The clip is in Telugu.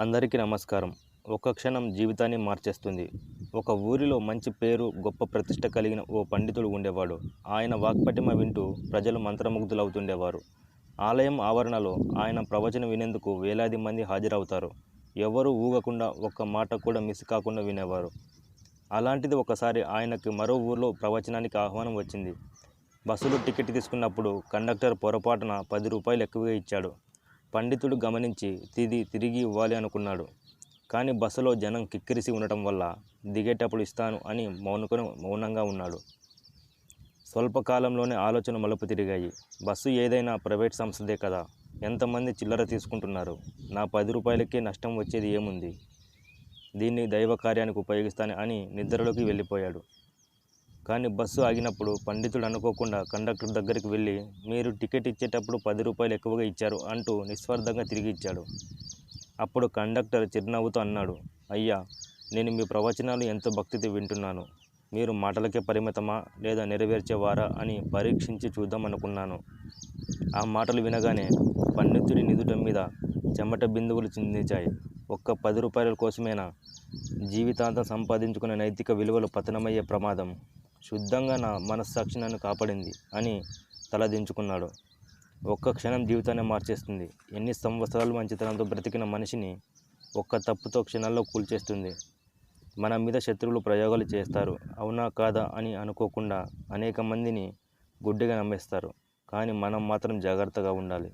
అందరికీ నమస్కారం. ఒక్క క్షణం జీవితాన్ని మార్చేస్తుంది. ఒక ఊరిలో మంచి పేరు గొప్ప ప్రతిష్ట కలిగిన ఓ పండితుడు ఉండేవాడు. ఆయన వాక్పటిమ వింటూ ప్రజలు మంత్రముగ్ధులవుతుండేవారు. ఆలయం ఆవరణలో ఆయన ప్రవచనం వినేందుకు వేలాది మంది హాజరవుతారు. ఎవరూ ఊగకుండా ఒక్క మాట కూడా మిస్ కాకుండా వినేవారు. అలాంటిది ఒకసారి ఆయనకి మరో ఊర్లో ప్రవచనానికి ఆహ్వానం వచ్చింది. బస్సులో టికెట్ తీసుకున్నప్పుడు కండక్టర్ పొరపాటున పది రూపాయలు ఎక్కువగా ఇచ్చాడు. పండితుడు గమనించి తిది తిరిగి ఇవ్వాలి అనుకున్నాడు. కానీ బస్సులో జనం కిక్కిరిసి ఉండటం వల్ల దిగేటప్పుడు ఇస్తాను అని మౌనుకొని మౌనంగా ఉన్నాడు. స్వల్పకాలంలోనే ఆలోచన మలుపు తిరిగాయి. బస్సు ఏదైనా ప్రైవేట్ సంస్థదే కదా ఎంతమంది చిల్లర తీసుకుంటున్నారు? నా పది రూపాయలకే నష్టం వచ్చేది ఏముంది? దీన్ని దైవ కార్యానికి ఉపయోగిస్తాను అని నిద్రలోకి వెళ్ళిపోయాడు. కానీ బస్సు ఆగినప్పుడు పండితుడు అనుకోకుండా కండక్టర్ దగ్గరికి వెళ్ళి మీరు టికెట్ ఇచ్చేటప్పుడు పది రూపాయలు ఎక్కువగా ఇచ్చారు అంటూ నిస్వార్థంగా తిరిగి ఇచ్చాడు. అప్పుడు కండక్టర్ చిరునవ్వుతో అన్నాడు అయ్యా నేను మీ ప్రవచనాలు ఎంతో భక్తితో వింటున్నాను. మీరు మాటలకే పరిమితమా లేదా నెరవేర్చేవారా అని పరీక్షించి చూద్దాం అనుకున్నాను. ఆ మాటలు వినగానే పండితుడి నిదుట మీద చెమట బిందువులు చిందించాయి. ఒక్క పది రూపాయల కోసమేనా? జీవితాంతం సంపాదించుకునే నైతిక విలువలు పతనమయ్యే ప్రమాదం. శుద్ధంగా నా మనస్సాక్షి నన్ను కాపాడింది అని తలదించుకున్నాడు. ఒక్క క్షణం జీవితాన్ని మార్చేస్తుంది. ఎన్ని సంవత్సరాలు మంచితనంతో బ్రతికిన మనిషిని ఒక్క తప్పుతో క్షణాల్లో కూల్చేస్తుంది. మన మీద శత్రువులు ప్రయోగాలు చేస్తారు. అవునా కాదా అని అనుకోకుండా అనేక మందిని గుడ్డిగా నమ్మేస్తారు. కానీ మనం మాత్రం జాగ్రత్తగా ఉండాలి.